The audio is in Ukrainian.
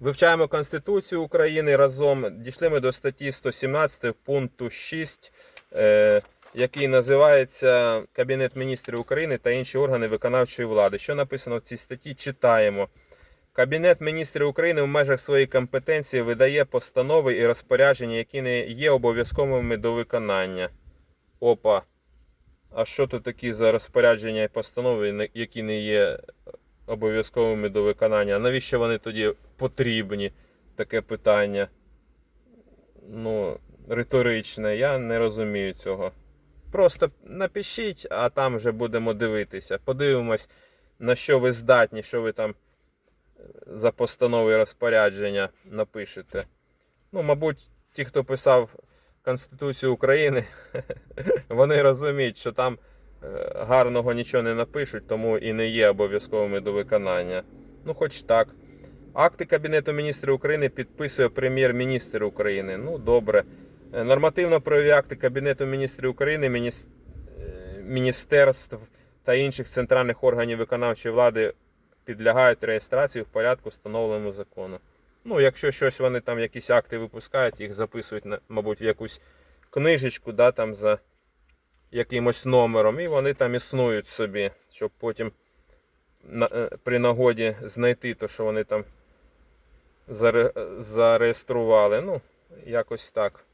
Вивчаємо Конституцію України разом. Дійшли ми до статті 117 пункту 6, е, який називається Кабінет міністрів України та інші органи виконавчої влади. Що написано в цій статті? Читаємо. Кабінет міністрів України в межах своєї компетенції видає постанови і розпорядження, які не є обов'язковими до виконання. Опа. А що тут такі за розпорядження і постанови, які не є обов'язковими до виконання? Навіщо вони тоді потрібні? Таке питання. Ну, риторичне. Я не розумію цього. Просто напишіть, а там вже будемо дивитися. Подивимось, на що ви здатні, що ви там е, за постанови розпорядження напишете. Ну, мабуть, ті, хто писав Конституцію України, вони розуміють, що там е, гарного нічого не напишуть, тому і не є обов'язковими до виконання. Ну, хоч так. Акти Кабінету міністрів України підписує прем'єр-міністр України. Ну, добре. Е, Нормативно-правові акти Кабінету міністрів України, е, міністерств та інших центральних органів виконавчої влади підлягають реєстрації в порядку, встановленому законом. Ну, якщо щось вони там, якісь акти випускають, їх записують, мабуть, в якусь книжечку, да, там за якимось номером, і вони там існують собі, щоб потім е, при нагоді знайти те, що вони там зареєстрували. Ну, якось так.